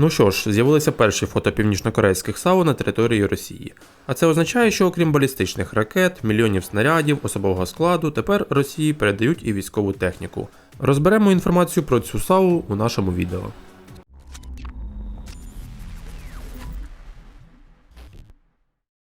Ну що ж, з'явилися перші фото північнокорейських САУ на території Росії. А це означає, що окрім балістичних ракет, мільйонів снарядів, особового складу, тепер Росії передають і військову техніку. Розберемо інформацію про цю САУ у нашому відео.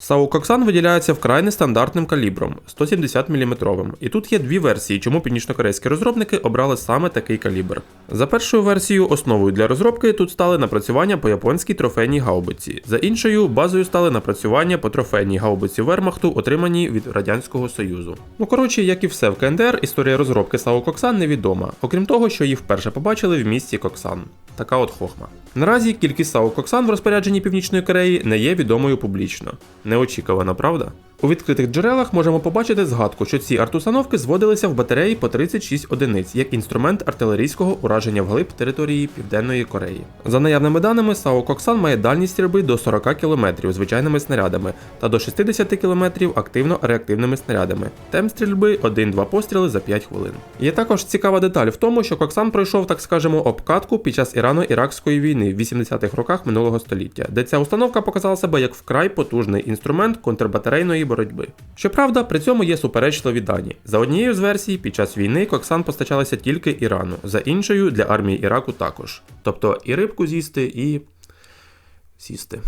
САУ Коксан виділяється вкрай нестандартним калібром 170 мм. І тут є дві версії, чому північнокорейські розробники обрали саме такий калібр. За першою версією, основою для розробки тут стали напрацювання по японській трофейній гаубиці. За іншою, базою стали напрацювання по трофейній гаубиці Вермахту, отриманій від Радянського Союзу. Ну коротше, як і все в КНДР, історія розробки САУ Коксан невідома, окрім того, що її вперше побачили в місті Коксан. Така от хохма. Наразі кількість САУ Коксан в розпорядженні Північної Кореї не є відомою публічно. Неочікувано, правда? У відкритих джерелах можемо побачити згадку, що ці артустановки зводилися в батареї по 36 одиниць як інструмент артилерійського ураження вглиб території Південної Кореї. За наявними даними, САУ Коксан має дальність стрільби до 40 км звичайними снарядами та до 60 км активно-реактивними снарядами. Темп стрільби 1-2 постріли за 5 хвилин. Є також цікава деталь в тому, що Коксан пройшов, так скажемо, обкатку під час Ірано-Іракської війни в 80-х роках минулого століття, де ця установка показала себе як вкрай потужний інструмент контрбатарейної боротьби. Щоправда, при цьому є суперечливі дані. За однією з версій, під час війни Коксан постачалася тільки Ірану, за іншою для армії Іраку також. Тобто і рибку з'їсти, і сісти.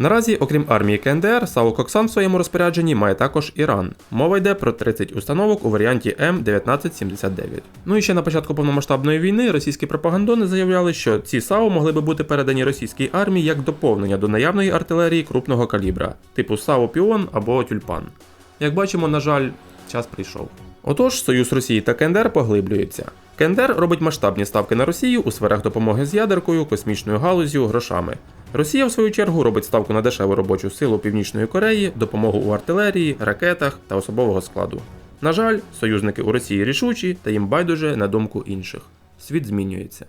Наразі, окрім армії КНДР, САУ Коксан в своєму розпорядженні має також Іран. Мова йде про 30 установок у варіанті М1979. Ну і ще на початку повномасштабної війни російські пропагандони заявляли, що ці САУ могли би бути передані російській армії як доповнення до наявної артилерії крупного калібра, типу САУ Піон або Тюльпан. Як бачимо, на жаль, час прийшов. Отож, союз Росії та КНДР поглиблюється. КНДР робить масштабні ставки на Росію у сферах допомоги з ядеркою, космічною галузю, грошами. Росія, в свою чергу, робить ставку на дешеву робочу силу Північної Кореї, допомогу у артилерії, ракетах та особового складу. На жаль, союзники у Росії рішучі та їм байдуже на думку інших. Світ змінюється.